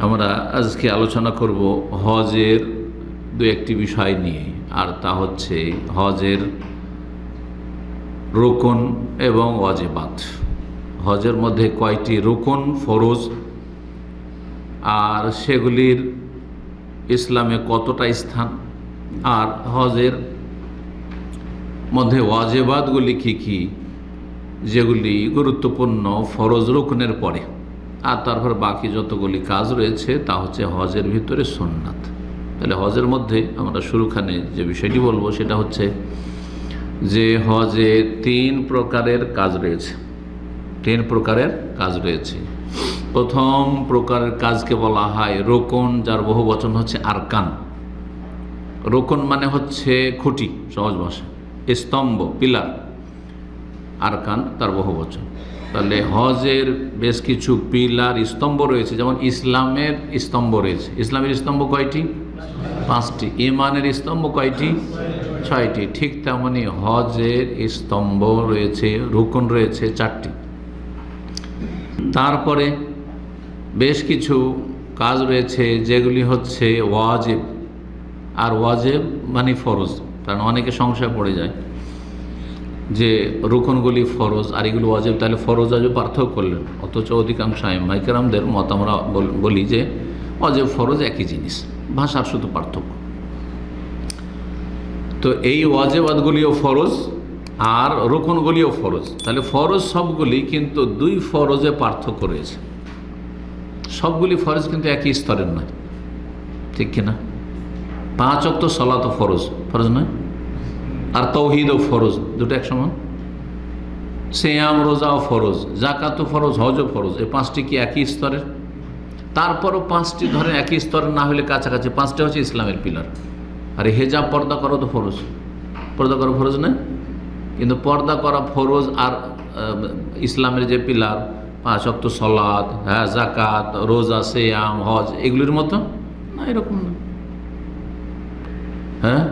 আমরা আজকে আলোচনা করব হজের দু একটি বিষয় নিয়ে, আর তা হচ্ছে হজের রোকন এবং ওয়াজেবাত। হজের মধ্যে কয়টি রোকন ফরজ? আর সেগুলির ইসলামে কতটা স্থান? আর হজের মধ্যে ওয়াজেবাদগুলি কী কী? যেগুলি গুরুত্বপূর্ণ ফরজ রোকনের পরে। আর তারপর বাকি যতগুলি কাজ রয়েছে, তা হচ্ছে হজের ভিতরে সোননাথ তাহলে হজের মধ্যে আমরা শুরুখানে যে বিষয়টি বলব, সেটা হচ্ছে যে হজে তিন প্রকারের কাজ রয়েছে। তিন প্রকারের কাজ রয়েছে। প্রথম প্রকারের কাজকে বলা হয় রোকন, যার বহু বচন হচ্ছে আরকান। রোকন মানে হচ্ছে খুঁটি, সহজ ভাষা স্তম্ভ, পিলার। আরকান, তার বহু বচন। তাহলে হজের বেশ কিছু পিলার স্তম্ভ রয়েছে, যেমন ইসলামের স্তম্ভ রয়েছে। ইসলামের স্তম্ভ কয়টি? পাঁচটি। ইমানের স্তম্ভ কয়টি? ছয়টি। ঠিক তেমনি হজের স্তম্ভ রয়েছে, রুকন রয়েছে, চারটি। তারপরে বেশ কিছু কাজ রয়েছে, যেগুলি হচ্ছে ওয়াজেব। আর ওয়াজেব মানে ফরজ, কারণ অনেকে সংশয় পড়ে যায়। যে রুকনগুলি ফরজ, আর এগুলো ওয়াজেব, তাহলে ফরজ আজও পার্থক্য করলেন। অথচ অধিকাংশ মাইকেরামদের মত আমরা বলি যে অজেব ফরজ একই জিনিস, ভাষার শুধু পার্থক্য। তো এই ওয়াজেবাদগুলিও ফরজ আর রোকনগুলিও ফরজ। তাহলে ফরজ সবগুলি কিন্তু দুই ফরজে পার্থক্য রয়েছে। সবগুলি ফরজ কিন্তু একই স্তরের নয়। ঠিক কিনা? পাঁচ অক্ত সলাত ফরজ ফরজ নয়? আর তৌহিদ ও ফরজ, দুটো এক সমান? সেয়াম রোজা ও ফরজ জাকাত ফরজ হজ ও ফরজ এই পাঁচটি কি একই স্তরের? তারপরও পাঁচটি ধরে একই স্তরের না হলে কাছাকাছি, পাঁচটা হচ্ছে ইসলামের পিলার। আর হেজাব পর্দা করো তো ফরজ। পর্দা করা ফরজ না? কিন্তু পর্দা করা ফরজ আর ইসলামের যে পিলার, পাঁচ অক্ত সলাদ হ্যাঁ জাকাত রোজা, সেয়াম, হজ, এগুলির মতো? না, এরকম না। হ্যাঁ?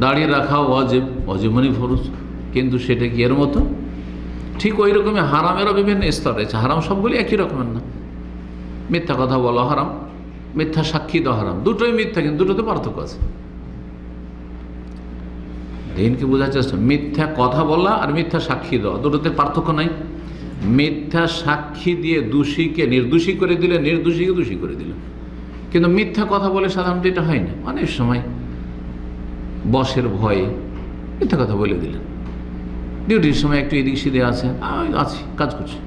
দাঁড়িয়ে রাখা অজেব অজেব মানে ফরজ, কিন্তু সেটা কি এর মতো? ঠিক ওই রকমই হারামেরও বিভিন্ন স্তর রয়েছে। হারাম সবগুলি একই রকমের না। মিথ্যা কথা বলা হারাম, মিথ্যা সাক্ষী দেওয়া হারাম। দুটোই মিথ্যা, কিন্তু দুটোতে পার্থক্য আছে। দিনকে বোঝার চেষ্টা? মিথ্যা কথা বলা আর মিথ্যা সাক্ষী দেওয়া, দুটোতে পার্থক্য নাই। মিথ্যা সাক্ষী দিয়ে দোষীকে নির্দোষী করে দিলে, নির্দোষীকে দোষী করে দিল। কিন্তু মিথ্যা কথা বলে সাধারণত এটা হয় না। অনেক সময় বসের ভয়ে মিথ্যা কথা বলে দিলেন। ডিউটির সময় একটু এদিক সিদে আছে, আমি আছি, কাজ করছি।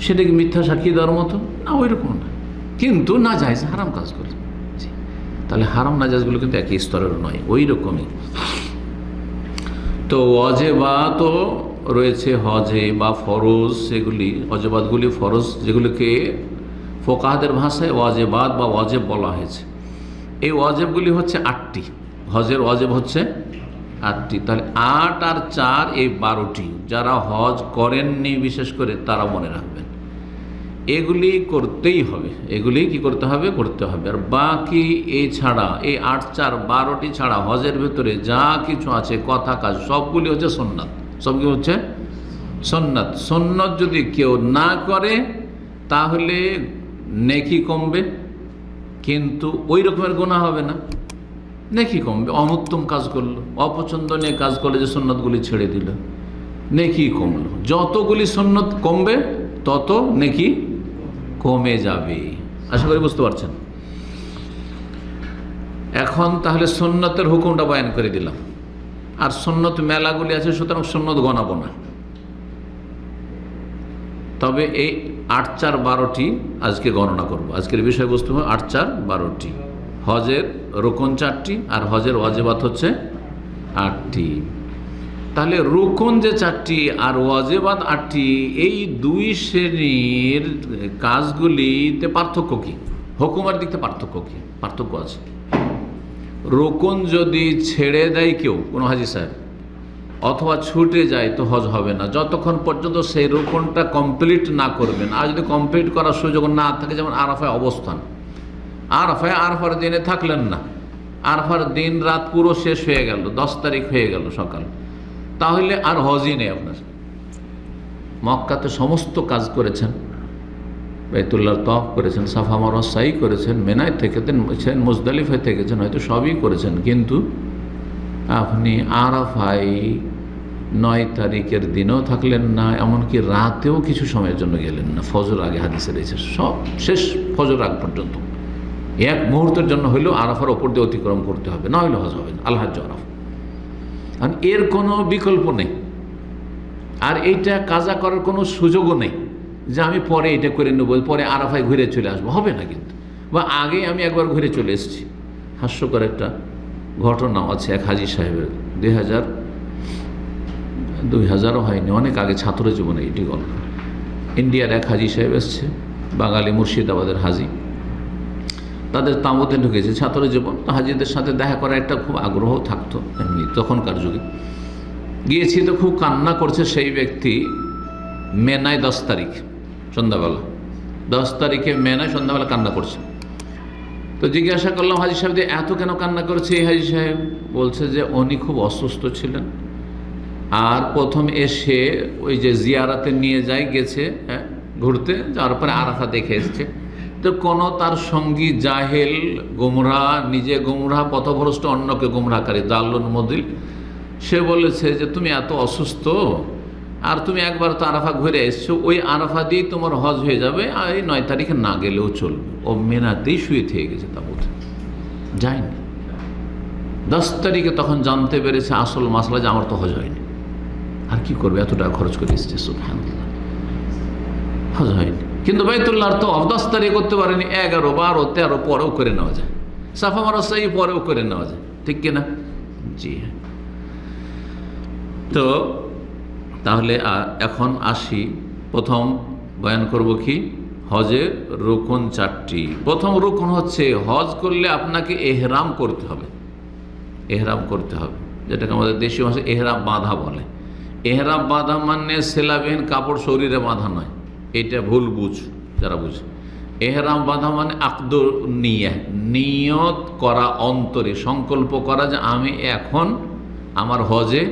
সেটা কি মিথ্যা সাক্ষী দেওয়ার মতো? না ওই রকম না। কিন্তু না যায় হারাম কাজ করে। তাহলে হারাম নাজাজগুলো কিন্তু একই স্তরের নয় ওই রকমই তো অজেবাতও রয়েছে হজে বা ফরজ, সেগুলি অজেবাদগুলি ফরজ, যেগুলিকে ফোকাহাদের ভাষায় ওয়াজেবাদ বা ওয়াজেব বলা হয়েছে। এই ওয়াজেবগুলি হচ্ছে আটটি। হজের ওয়াজেব হচ্ছে আটটি। তাহলে আট আর চার এই বারোটি, যারা হজ করেননি বিশেষ করে তারা মনে রাখবেন। এগুলি করতেই হবে। এগুলি কি করতে হবে? করতে হবে। আর বাকি এই ছাড়া, এই আট, চার, বারোটি ছাড়া হজের ভেতরে যা কিছু আছে, কথা, কাজ, সবগুলি হচ্ছে সোননাথ সবগুলি হচ্ছে সন্ন্যত সন্ন্যত যদি কেউ না করে, তাহলে নেকি কমবে, কিন্তু ওই রকমের গোনা হবে না। নেকি কমবে অনুত্তম কাজ করল। অপছন্দনীয় কাজ করলে যে সন্ন্যতগুলি ছেড়ে দিল। নেকি কমলো। যতগুলি সন্ন্যত কমবে, তত নেকি কমে যাবে। আশা করি বুঝতে পারছেন? এখন তাহলে সন্ন্যতের হুকুমটা বয়ান করে দিলাম। আর সন্ন্যত মেলাগুলি আছে, সুতরাং সন্ন্যত গণাবো না। তবে এই আট চার বারোটি আজকে গণনা করব। আজকের বিষয়বস্তু আট চার বারোটি। হজের রোকন চারটি, আর হজের ওয়াজেবাত হচ্ছে আটটি। তাহলে রোকন যে চারটি আর ওয়াজেবাদ আটটি, এই দুই শ্রেণির কাজগুলিতে পার্থক্য কী? হুকুমের দিকতে পার্থক্য কী? পার্থক্য আছে। রোকন যদি ছেড়ে দেয় কেউ, কোনো হাজি সাহেব, অথবা ছুটে যায় তো হজ হবে না। যতক্ষণ পর্যন্ত সেই রোকনটা কমপ্লিট না করবেন, আর যদি কমপ্লিট করার সুযোগ না থাকে, যেমন আরাফায় অবস্থান আরফায় আরফার দিনে থাকলেন না। আরফার দিন রাত পুরো শেষ হয়ে গেল, দশ তারিখ হয়ে গেল সকাল। তাহলে আর হজই নেই আপনার। মক্কাতে সমস্ত কাজ করেছেন বাইতুল্লাহর তফ করেছেন, সাফা মারওয়া সাই করেছেন, মেনায় থেকেছেন মুজদালিফায় থেকেছেন হয়তো সবই করেছেন। কিন্তু আপনি আরাফাই নয় তারিখের দিনেও থাকলেন না, এমনকি রাতেও কিছু সময়ের জন্য গেলেন না। ফজর আগে হাদিসে রয়েছে, সব শেষ ফজর আগ পর্যন্ত। এক মুহূর্তের জন্য হইলেও আরাফার ওপর দিয়ে অতিক্রম করতে হবে, না হলে হজ হবে না। আল্লাহ আরাফা। আর এর কোনো বিকল্প নেই। আর এইটা কাজা করার কোনো সুযোগও নেই যে আমি পরে এটা করে নেব, পরে আরাফায় ঘুরে চলে আসব। হবে না কিন্তু। বা আগে আমি একবার ঘুরে চলে এসেছি। হাস্যকর একটা ঘটনা আছে এক হাজি সাহেবের। দুই হাজার, দুই হাজারও হয়নি, অনেক আগে ছাত্র জীবনে এটি গল্প ইন্ডিয়ার এক হাজি সাহেব এসছে, বাঙালি মুর্শিদাবাদের হাজি। তাদের তাঁবুতে ঢুকেছে ছাত্র জীবন। তো হাজিদের সাথে দেখা করার একটা খুব আগ্রহ থাকতো এমনি তখনকার যুগে। গিয়েছি তো খুব কান্না করছে সেই ব্যক্তি মেনায় দশ তারিখ সন্ধ্যাবেলা। দশ তারিখে মেনায় সন্ধ্যাবেলা কান্না করছে। তো জিজ্ঞাসা করলাম হাজি সাহেব যে এত কেন কান্না করছে? এই হাজি সাহেব বলছে যে উনি খুব অসুস্থ ছিলেন। আর প্রথম এসে ওই যে জিয়ারাতে নিয়ে যায় গেছে হ্যাঁ, ঘুরতে যাওয়ার পরে আরাফা দেখে এসছে তো কোনো তার সঙ্গী জাহেল, গুমরা, নিজে গুমরা, পথভ্রষ্ট অন্যকে গুমরাকারী, দাল্লুন মদিল। সে বলেছে যে, তুমি এত অসুস্থ, আর তুমি একবার তো আরাফা ঘুরে এসছো, ওই আরাফা দিয়েই তোমার হজ হয়ে যাবে, আর এই নয় তারিখে না গেলেও চলবে। ও মেনাতেই শুয়ে থেকে গেছে তাবুতে যায়নি। দশ তারিখে তখন জানতে পেরেছে আসল মাসলা যে, আমার তো হজ হয়নি। আর কি করবে? এত টাকা খরচ করে এসছে, সুবহানাল্লাহ। হজ হয়নি। কিন্তু বাইতুল্লাহর তো তারিখ করতে পারেনি, এগারো, বারো, তেরো, পরেও করে নেওয়া যায়। সাফা মারা সেই পরেও করে নেওয়া যায়, ঠিক কিনা জি হ্যাঁ। তো তাহলে এখন আসি, প্রথম বয়ান করব কি? হজের রোকন চারটি। প্রথম রোকন হচ্ছে, হজ করলে আপনাকে এহরাম করতে হবে। এহরাম করতে হবে, যেটাকে আমাদের দেশীয় ভাষায় এহরাম বাঁধা বলে। এহরাম বাঁধা মানে সেলাবিহীন কাপড় শরীরে বাঁধা নয়। এটা ভুল বুঝ, যারা বুঝে। এহরাম বাঁধা মানে আকদ নিয়ে নিয়ত করা অন্তরে, সংকল্প করা যে আমি এখন আমার হজে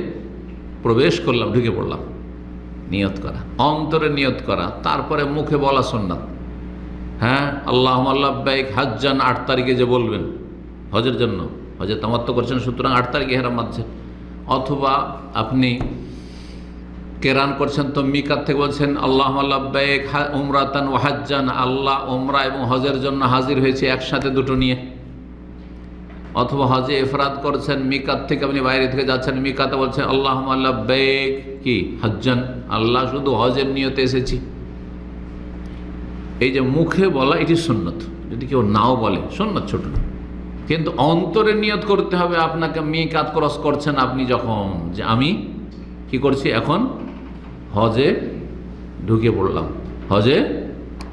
প্রবেশ করলাম, ঢুকে পড়লাম। নিয়ত করা, অন্তরে নিয়ত করা, তারপরে মুখে বলা সন্ন্যাত হ্যাঁ আল্লাহ আল্লাহবাইক হাজ্জান আট তারিখে যে বলবেন, হজের জন্য, হজে তামাত্ম করছেন, সুতরাং আট তারিখে হেরাম বাঁধছেন। অথবা আপনি কেরান করছেন তো মিকাত থেকে বলছেন, আল্লাহ আল্লাহবাইক উমরাতান ও হাজ্জান। আল্লাহ ওমরা এবং হজের জন্য হাজির হয়েছে একসাথে দুটো নিয়ে। অথবা হজে এফরাদ করছেন, মিকাত থেকে আপনি বাইরে থেকে যাচ্ছেন, মিকাতে বলছেন আল্লাহ বেগ কি? হজ্জান। আল্লাহ শুধু হজের নিয়তে এসেছি। এই যে মুখে বলা, এটি সুন্নত। যদি কেউ নাও বলে, সুন্নত ছোট না। কিন্তু অন্তরে নিয়ত করতে হবে, আপনাকে মিকাত ক্রস করছেন আপনি যখন, যে আমি কি করছি এখন? হজে ঢুকে পড়লাম। হজে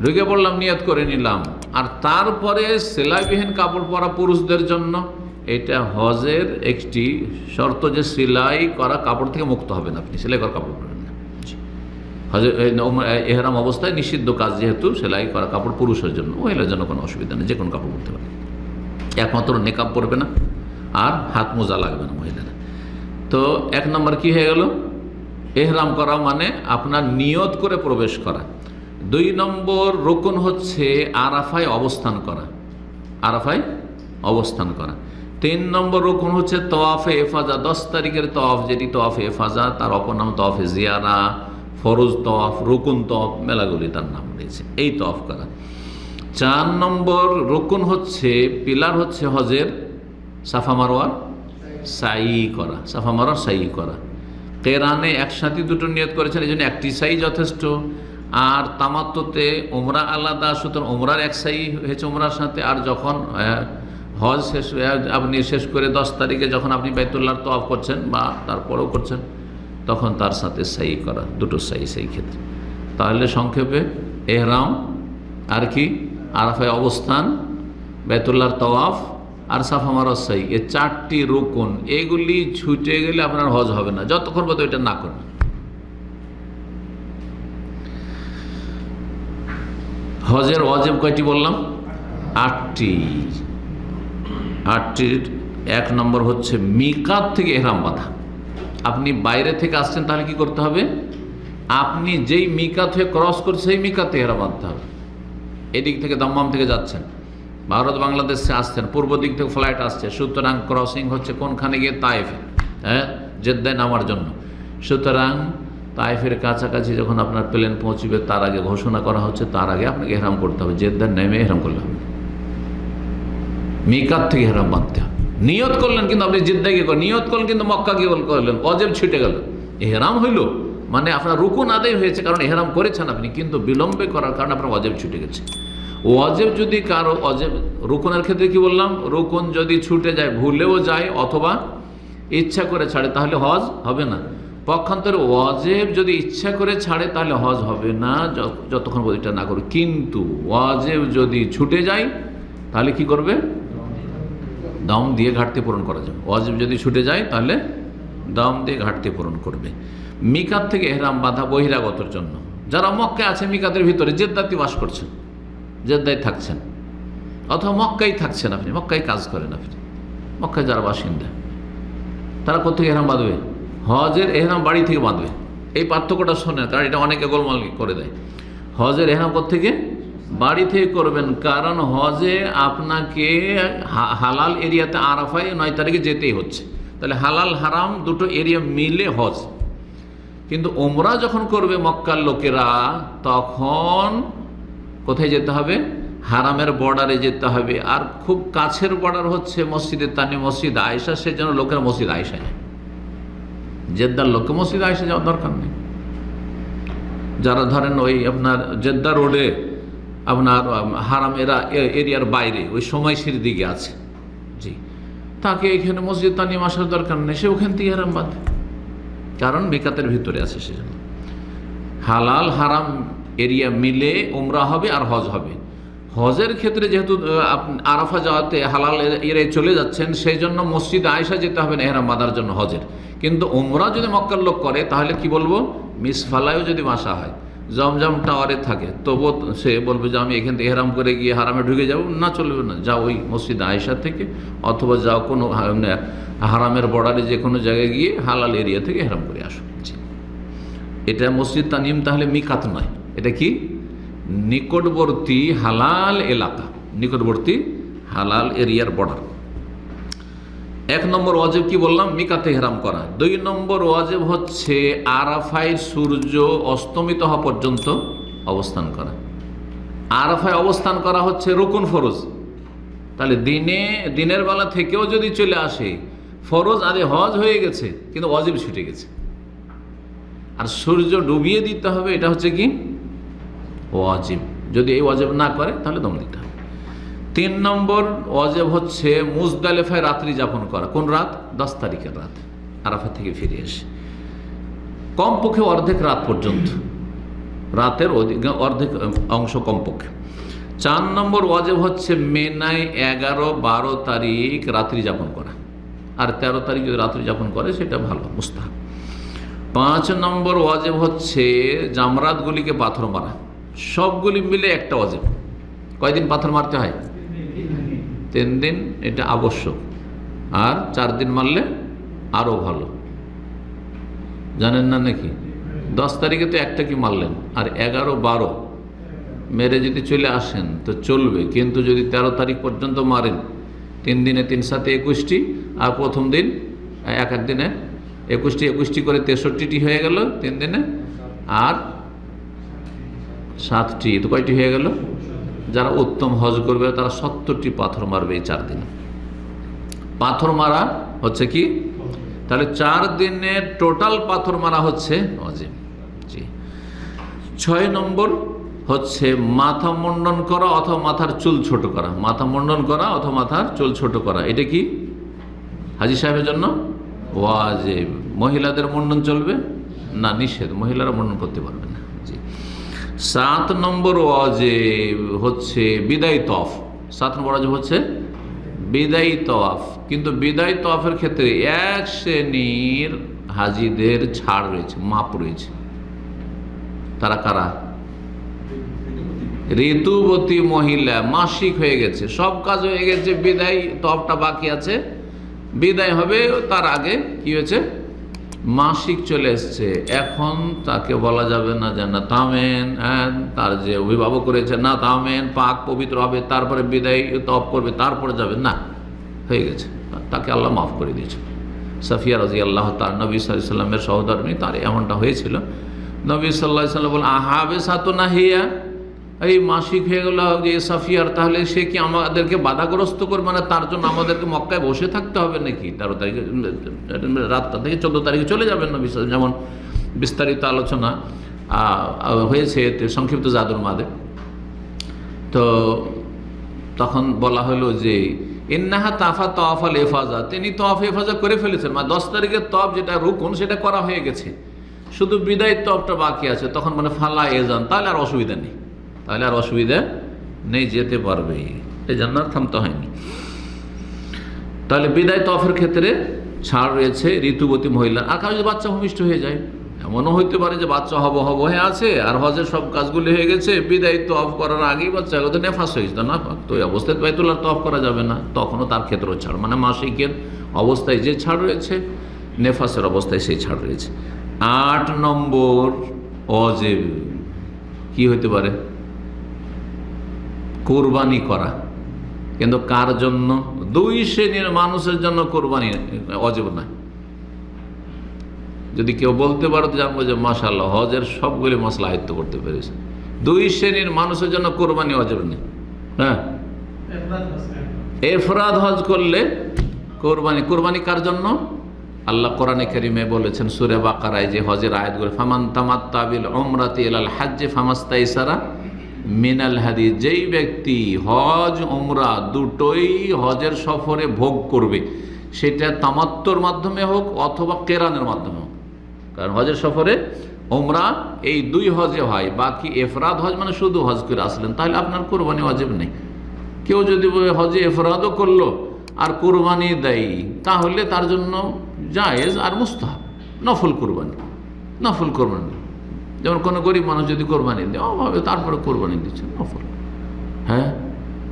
ঢুকে পড়লাম, নিয়ত করে নিলাম। আর তারপরে সেলাইবিহীন কাপড় পরা পুরুষদের জন্য এটা হজের একটি শর্ত যে সেলাই করা কাপড় থেকে মুক্ত হবেন আপনি, সেলাই করা কাপড় পরবেন না। জি। হজে, এই নম- এহরাম অবস্থায় নিষিদ্ধ কাজ যেহেতু, সেলাই করা কাপড় পুরুষের জন্য, মহিলার জন্য কোনো অসুবিধা নেই যে কোনো কাপড় পরতে পারে একমাত্র নেকাব পরবে না, আর হাত মোজা লাগবে না মহিলারা তো এক নম্বর কি হয়ে গেল? এহরাম করা মানে আপনার নিয়ত করে প্রবেশ করা। দুই নম্বর রোকন হচ্ছে আরাফায় অবস্থান করা। আরাফায় অবস্থান করা। তিন নম্বর রোকন হচ্ছে তওয়াফে এফাজা দশ তারিখের তওয়াফ যেটি তওয়াফে এফাজা তার অপর নাম তওয়াফে জিয়ারা, ফরোজ তওয়াফ রুকুন তওয়াফ মেলাগুলি তার নাম রয়েছে। এই তওয়াফ করা। চার নম্বর রুকুন হচ্ছে, পিলার হচ্ছে হজের সাফা মারোয়ার সাই করা, সাফা মারোয়ার সাই করা। কেরানে একসাথে দুটো নিয়ত করেছেন, এই জন্য একটি সাই যথেষ্ট। আর তামাত্মতে ওমরা আলাদা, সুতরাং ওমরার এক সাই হয়েছে ওমরার সাথে। আর যখন হজ শেষ আপনি শেষ করে দশ তারিখে যখন আপনি বাইতুল্লাহর তওয়াফ করছেন বা তারপরেও করছেন, তখন তার সাথে সাই করা, দুটো সাই সেই ক্ষেত্রে। তাহলে সংক্ষেপে, এহরাম, আর কি, আরাফায় অবস্থান বেতুল্লার তওয়াফ আর সাফা মারাজ সাই এ চারটি রুকুন, এগুলি ছুটে গেলে আপনার হজ হবে না। যতক্ষণ পর্যন্ত এটা না করবেন হজের অজেব কয়টি বললাম? আটটি। আটটির এক নম্বর হচ্ছে মিকাত থেকে এহরাম বাঁধা। আপনি বাইরে থেকে আসছেন তাহলে কি করতে হবে? আপনি যেই মিকাত হয়ে ক্রস করছে সেই মিকাতে এহরাম বাঁধতে হবে। এদিক থেকে দম্মাম থেকে যাচ্ছেন। ভারত বাংলাদেশে আসছেন, পূর্ব দিক থেকে ফ্লাইট আসছে, সুতরাং ক্রসিং হচ্ছে কোনখানে গিয়ে তাইফে হ্যাঁ? জেদ্দায় নামার জন্য। সুতরাং তাইফের কাছাকাছি যখন আপনার প্লেন পৌঁছবে, তার আগে ঘোষণা করা হচ্ছে, তার আগে আপনাকে হেরাম করতে হবে। জেদ্দার নেমে হেরাম করলে হবে। মিকাত থেকে হেরাম বাঁধতে হবে। নিয়ত করলেন কিন্তু আপনি জিদ্দায় গিয়ে নিয়ত করলেন কিন্তু মক্কা গিয়ে করলেন। অজেব ছিটে গেল। হেরাম হইল। মানে আপনার রুকুন আদায় হয়েছে, কারণ এহরাম করেছেন আপনি। কিন্তু বিলম্বে করার কারণে আপনার অজেব ছুটে গেছে। অজেব যদি কারও অজেব রুকুনের ক্ষেত্রে কি বললাম? রুকুন যদি ছুটে যায়, ভুলেও যায় অথবা ইচ্ছা করে ছাড়ে, তাহলে হজ হবে না। পক্ষান্তরে ওয়াজেব যদি ইচ্ছা করে ছাড়ে, তাহলে হজ হবে না যতক্ষণ পর্যন্ত এটা না করবে কিন্তু ওয়াজেব যদি ছুটে যায়, তাহলে কি করবে? দম দিয়ে ঘাটতি পূরণ করা যাবে। ওয়াজিব যদি ছুটে যায়, তাহলে দম দিয়ে ঘাটতি পূরণ করবে। মিকাত থেকে এহরাম বাধা বহিরাগতর জন্য। যারা মক্কে আছে, মিকাতের ভিতরে জেদ্দাতি বাস করছেন জেদ্দায় থাকছেন। অথবা মক্কাই থাকছেন আপনি মক্কাই কাজ করেন আপনি। মক্কায় যারা বাসিন্দা, তারা কোথেকে এহরাম বাঁধবে? হজের এহরাম বাড়ি থেকে বাঁধবে। এই পার্থক্যটা শোনেন, কারণ এটা অনেকে গোলমাল করে দেয়। হজের এহরাম থেকে বাড়ি থেকে করবেন, কারণ হজে আপনাকে হালাল এরিয়াতে আরাফায় নয় তারিখে যেতেই হচ্ছে। তাহলে হালাল, হারাম দুটো এরিয়া মিলে হজ। কিন্তু ওমরা যখন করবে মক্কার লোকেরা, তখন কোথায় যেতে হবে? হারামের বর্ডারে যেতে হবে। আর খুব কাছের বর্ডার হচ্ছে মসজিদের তানি মসজিদ আয়সা সেজন্য লোকের মসজিদ আয়সা যায় জেদ্দার লোককে মসজিদ আয়সা যাওয়ার দরকার নেই। যারা ধরেন ওই আপনার জেদ্দা রোডে আপনার হারাম এরা এরিয়ার বাইরে, ওই সময়সির দিকে আছে। জি। তাকে এখানে মসজিদ তানিম আসার দরকার নেই, সে ওখান থেকে হারাম বাঁধে কারণ বিকাতের ভিতরে আছে সেজন্য। হালাল, হারাম এরিয়া মিলে উমরা হবে আর হজ হবে। হজের ক্ষেত্রে যেহেতু আরাফা যাওয়াতে হালাল এরিয়ায় চলে যাচ্ছেন, সেই জন্য মসজিদ আয়সা যেতে হবে না এহরাম বাঁধার জন্য হজের। কিন্তু উমরা যদি মক্কার লোক করে, তাহলে কি বলব? মিসফালায়ও যদি বাসা হয়, জমজম টাওয়ারে থাকে, তবুও সে বলবে যে আমি এখান থেকে এহরাম করে গিয়ে হারামে ঢুকে যাব। না, চলবে না। যাও ওই মসজিদ আয়সা থেকে, অথবা যাও কোনো হারামের বর্ডারে যে কোনো জায়গায় গিয়ে হালাল এরিয়া থেকে হেরাম করে আসো। এটা মসজিদ তানিম তাহলে মিকাত নয়। এটা কি? নিকটবর্তী হালাল এলাকা। নিকটবর্তী হালাল এরিয়ার বর্ডার এক নম্বর ওয়াজেব কি বললাম? মিকাতে হেরাম করা। দুই নম্বর ওয়াজেব হচ্ছে আরাফায় সূর্য অস্তমিত হওয়া পর্যন্ত অবস্থান করা। আরাফায় অবস্থান করা হচ্ছে রুকুন ফরজ। তাহলে দিনে, দিনের বেলা থেকেও যদি চলে আসে, ফরজ আদে হজ হয়ে গেছে, কিন্তু অজীব ছুটে গেছে। আর সূর্য ডুবিয়ে দিতে হবে, এটা হচ্ছে কি? ওয়াজিব। যদি এই ওয়াজিব না করে, তাহলে দম দিতে হবে। তিন নম্বর ওয়াজেব হচ্ছে মুজদালেফায় রাত্রি যাপন করা। কোন রাত? দশ তারিখের রাত। আরাফা থেকে ফিরে এসে। কমপক্ষে অর্ধেক রাত পর্যন্ত। রাতের অর্ধেক অংশ কমপক্ষে। চার নম্বর ওয়াজেব হচ্ছে মেনায় এগারো বারো তারিখ রাত্রি যাপন করা। আর তেরো তারিখ যদি রাত্রি যাপন করে, সেটা ভালো, মুস্তাহাব। পাঁচ নম্বর ওয়াজেব হচ্ছে জামরাতগুলিকে পাথর মারা। সবগুলি মিলে একটা ওয়াজেব। কয়দিন পাথর মারতে হয়? তিন দিন, এটা আবশ্যক। আর চার দিন মারলে আরও ভালো। জানেন না নাকি? দশ তারিখে তো একটা কি মারলেন? আর এগারো, বারো। মেরে যদি চলে আসেন, তো চলবে। কিন্তু যদি তেরো তারিখ পর্যন্ত মারেন, তিন দিনে তিন সাথে একুশটি, আর প্রথম দিন, এক এক দিনে একুশটি একুশটি করে তেষট্টিটি হয়ে গেল তিন দিনে। আর সাতটি তো কয়টি হয়ে গেল? যারা উত্তম হজ করবে, তারা সত্তরটি পাথর মারবে এই চার দিনে। পাথর মারা হচ্ছে কি? তাহলে চার দিনে টোটাল পাথর মারা হচ্ছে অজিব জি, ছয় নম্বর হচ্ছে মাথা মুন্ডন করা অথবা মাথার চুল ছোট করা। মাথা মুন্ডন করা অথবা মাথার চুল ছোট করা, এটা কি? হাজি সাহেবের জন্য? ওয়াজেব। মহিলাদের মুন্ডন চলবে? না, নিষেধ। মহিলারা মুন্ডন করতে পারবে না। সাত নম্বর ওয়াজেব হচ্ছে বিদায় তফ। সাত নম্বর ওয়াজেব হচ্ছে বিদায়ী তফ। কিন্তু বিদায়ী তফের ক্ষেত্রে এক শ্রেণির হাজিদের ছাড় রয়েছে, মাপ রয়েছে। তারা কারা? ঋতুবতী মহিলা, মাসিক হয়ে গেছে। সব কাজ হয়ে গেছে, বিদায় তফটা বাকি আছে। বিদায় হবে, তার আগে কি হয়েছে? মাসিক চলে এসছে। এখন তাকে বলা যাবে না যে, না তামেন হ্যাঁ তার যে অভিভাবক করেছে না তামেন পাক পবিত্র হবে, তারপরে বিদায় তপ করবে, তারপরে যাবে না, হয়ে গেছে। তাকে আল্লাহ মাফ করে দিয়েছে। সাফিয়া রাজি আল্লাহ তার নবী সাল্লামের সহধর্মী তার এমনটা হয়েছিল। নবী সাল্লাহ সাল্লাম বলেন আহাবে সাতো না হিয়া এই মাসিক হয়ে গেল যে সাফিয়ার, তাহলে সে কি আমাদেরকে বাধাগ্রস্ত করবে না? তার জন্য আমাদেরকে মক্কায় বসে থাকতে হবে নাকি? তেরো তারিখে রাতটা থেকে চোদ্দ তারিখে চলে যাবেন না বিশ্বাস যেমন বিস্তারিত আলোচনা হয়েছে সংক্ষিপ্ত জাদুর মাদে। তো তখন বলা হলো যে, ইন্নাহা তাফা তফ আল এফাজা। তিনি তফ এফাজা করে ফেলেছেন মানে দশ তারিখের তফ যেটা রুকুন, সেটা করা হয়ে গেছে। শুধু বিদায় তফটা বাকি আছে। তখন মানে ফালা এজান। তাহলে আর অসুবিধা নেই। তাহলে আর অসুবিধা নেই, যেতে পারবে। এই আর থামতে হয়নি। তাহলে বিদায় তফের ক্ষেত্রে ছাড় রয়েছে, ঋতুবতী মহিলা। আর কারও যদি বাচ্চা ভূমিষ্ঠ হয়ে যায়, এমনও হইতে পারে যে বাচ্চা হব হব হয়ে আছে, আর হজের সব কাজগুলি হয়ে গেছে, বিদায় তফ করার আগেই বাচ্চা তো নেফাস হয়েছে তো না? তো এই অবস্থায় আর তফ করা যাবে না। তখনও তার ক্ষেত্রেও ছাড়। মানে মাসিকের অবস্থায় যে ছাড় রয়েছে, নেফাসের অবস্থায় সেই ছাড় রয়েছে। আট নম্বর অজেব। কি হইতে পারে? কোরবানি করা। কিন্তু কার জন্য? দুই শ্রেণির মানুষের জন্য কোরবানি অজেব নয়। যদি কেউ বলতে পারো, তো জানব যে মাসাল্লাহ হজের সবগুলি মশলা আয়ত্ত করতে পেরেছে। দুই শ্রেণির মানুষের জন্য কোরবানি অজেব নেই হ্যাঁ? এফরাদ হজ করলে কোরবানি কোরবানি কার জন্য? আল্লাহ কোরআনে করিমে বলেছেন, সুরে বাকারায় যে হজের আয়াতগুলো, ফামান তামাত্তাবিল ওমরাতি এলাল হাজ্জে ফামাস্তা ইসারা মিনাল হাদি যেই ব্যক্তি হজ ওমরা দুটোই হজের সফরে ভোগ করবে, সেটা তামাত্তর মাধ্যমে হোক অথবা কেরানের মাধ্যমে হোক। কারণ হজের সফরে ওমরা এই দুই হজে হয়, বাকি এফরাদ হজ মানে শুধু হজ করে আসলেন, তাহলে আপনার কোরবানি অজেব নেই। কেউ যদি হজে এফরাদও করল, আর কোরবানি দেয়, তাহলে তার জন্য জায়েজ আর মুস্তাহাব, নফল কোরবানি নফল কোরবানি। যেমন কোনো গরিব মানুষ যদি কোরবানি দেয় অভাবে তারপরে কোরবানি দিচ্ছে নফল হ্যাঁ?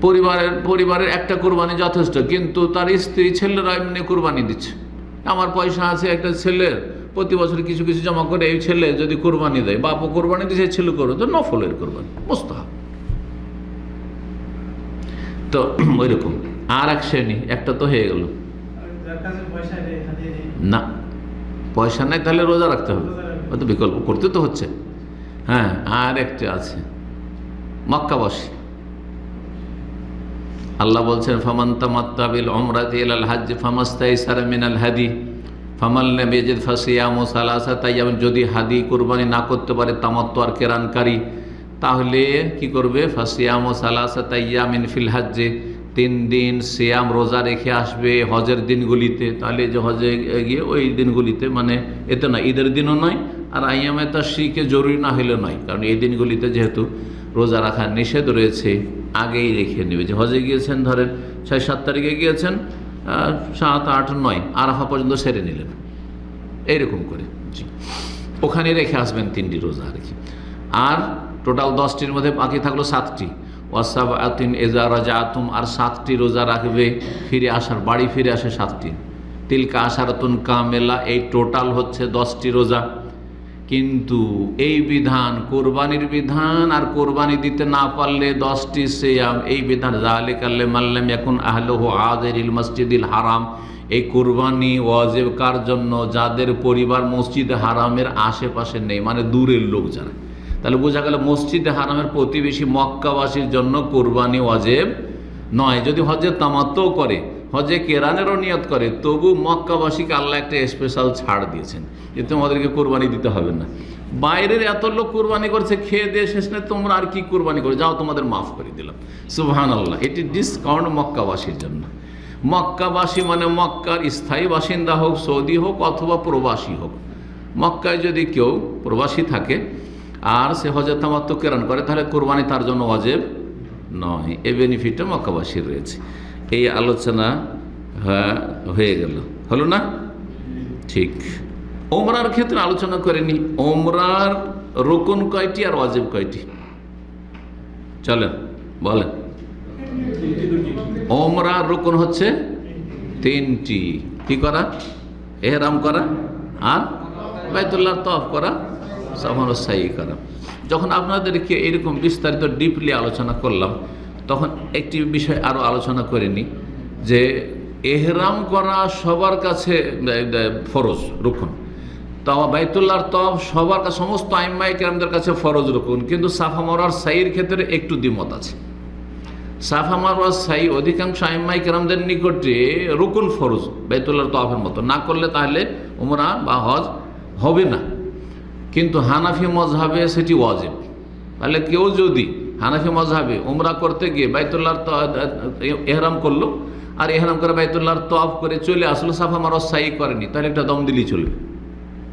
পরিবারের পরিবারের একটা কোরবানি যথেষ্ট কিন্তু তার স্ত্রী ছেলেরা এমনি কোরবানি দিচ্ছে। আমার পয়সা আছে একটা ছেলের প্রতি বছর কিছু কিছু জমা করে এই ছেলে যদি কোরবানি দেয় বাপও কোরবানি দিচ্ছে ছেলে করবে তো নফলের কোরবানি মোস্তাহাব। তো ওই রকম। আর এক শ্রেণি একটা তো হয়ে গেল। না। পয়সা নাই তাহলে রোজা রাখতে হবে। হয়তো বিকল্প, করতে তো হচ্ছে। হ্যাঁ আর একটা আছে। মক্কাবাসী আল্লাহ বলছেন, ফামান তামাত্তাবিল ওমরাতি ইলাল হজ ফামাস্তাইসারা মিনাল হাদি ফামাল ফাসিয়াম ও সালাসা তাইয়াম যদি হাদি কোরবানি না করতে পারে তামাত্ম আর কেরানকারী, তাহলে কি করবে? ফাসিয়াম ও সালাসা তাইয়ামিন ফিল হাজ্জে, তিন দিন সিয়াম রোজা রেখে আসবে হজের দিনগুলিতে। তাহলে যে হজে গিয়ে ওই দিনগুলিতে মানে এতে না ঈদের দিনও নয় আর আইয়ামে তার শিখে জরুরি না হলে নয়, কারণ এই দিনগুলিতে যেহেতু রোজা রাখার নিষেধ রয়েছে, আগেই রেখে নেবে। যে হজে গিয়েছেন, ধরেন ছয়, সাত তারিখে গিয়েছেন সাত, আট, নয়, আরাফা পর্যন্ত সেরে নিলেন। এইরকম করে, জি। ওখানে রেখে আসবেন তিনটি রোজা আর কি। আর টোটাল দশটির মধ্যে বাকি থাকল সাতটি। ওয়াসাব আতিন এজা রাজা আতুম আর সাতটি রোজা রাখবে, ফিরে আসার, বাড়ি ফিরে আসে সাতটি। তিলকা আসারাতুন কামেলা, এই টোটাল হচ্ছে দশটি রোজা। কিন্তু এই বিধান কোরবানির বিধান আর কোরবানি দিতে না পারলে দশটি সেয়াম, এই বিধান জাহালে কাল্লে মাল্লাম এখন আহলহ আজের ইল মসজিদিল হারাম। এই কোরবানি ওয়াজেব কার জন্য? যাদের পরিবার মসজিদ হারামের আশেপাশে নেই মানে দূরের লোক যারা। তাহলে বোঝা গেল মসজিদে হারামের প্রতিবেশী মক্কাবাসীর জন্য কোরবানি ওয়াজেব নয়। যদি হজে তামাত্মও করে হজে কেরানেরও নিয়ত করে, তবু মক্কাবাসীকে আল্লাহ একটা স্পেশাল ছাড় দিয়েছেন। যে তোমাদেরকে কোরবানি দিতে হবে না। বাইরের এত লোক কোরবানি করছে, খেয়ে দিয়ে শেষ নেই, তোমরা আর কি কোরবানি করে যাও, তোমাদের মাফ করে দিলাম। সুবহান আল্লাহ এটি ডিসকাউন্ট মক্কাবাসীর জন্য। মক্কাবাসী মানে মক্কার স্থায়ী বাসিন্দা হোক, সৌদি হোক, অথবা প্রবাসী হোক। মক্কায় যদি কেউ প্রবাসী থাকে, আর সে হজের তামাত্ম কেরান করে, তাহলে কোরবানি তার জন্য অজেব নয়। এ বেনিফিটটা মক্কাবাসীর রয়েছে। এই আলোচনা হ্যাঁ, হয়ে গেল। হলো না? ঠিক। ওমরার ক্ষেত্রে আলোচনা করেনি। ওমরার রোকন কয়টি আর অজেব কয়টি? চলেন বলেন। ওমরার রোকন হচ্ছে তিনটি। কি করা? এহরাম করা আর বাইতুল্লাহ তফ করা সাফান সাই করা। যখন আপনাদেরকে এরকম বিস্তারিত ডিপলি আলোচনা করলাম তখন একটি বিষয় আরও আলোচনা করে নিই যে এহরাম করা সবার কাছে ফরজ রুকুন। তো বাইতুল্লাহর তফ সবার কাছে, সমস্ত আইম্মাই কেরামদের কাছে ফরজ রুকুন। কিন্তু সাফা মরার সাইয়ের ক্ষেত্রে একটু দ্বিমত আছে। সাফা মারওয়া সাই অধিকাংশ আইম্মাই কেরামদের নিকটে রুকুন ফরজ, বাইতুল্লাহর তফের মতো। না করলে তাহলে উমরা বা হজ হবে না। কিন্তু হানাফি মজহাবে সেটি ওয়াজিব। তাহলে কেউ যদি হানাফি মজহাবে, উমরা করতে গিয়ে বাইতুল্লাহর এহরাম করল, আর এহরাম করে বাইতুল্লাহর তফ করে চলে আসলো, সাফা মারওয়া সাই করেনি, তাহলে একটা দম দিলেই চলবে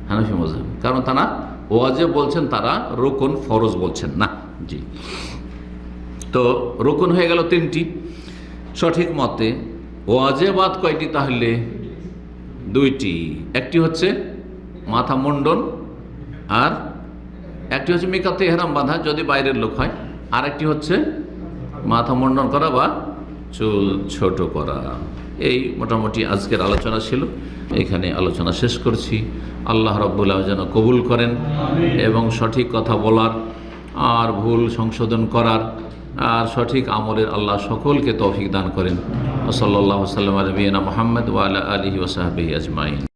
হানাফি মজহাব। কারণ তারা ওয়াজে বলছেন, তারা রোকন ফরজ বলছেন। না, জি। তো রোকন হয়ে গেল তিনটি। সঠিক মতে ওয়াজে ওয়াজেবাদ কয়টি তাহলে? দুইটি। একটি হচ্ছে মাথা মুন্ডন, আর একটি হচ্ছে মিকাতে এহরাম বাঁধা, যদি বাইরের লোক হয়। আর একটি হচ্ছে মাথা মুন্ডন করা বা চুল ছোট করা। এই মোটামুটি আজকের আলোচনা ছিল। এখানে আলোচনা শেষ করছি। আল্লাহ রব্বুল্লাহ যেন কবুল করেন এবং সঠিক কথা বলার আর ভুল সংশোধন করার আর সঠিক আমলের আল্লাহ সকলকে তৌফিক দান করেন। সাল্লাহ সাল্লাম রবিনা মোহাম্মদ ওয়ালা আলহি ওসাহাবি আজমাইন।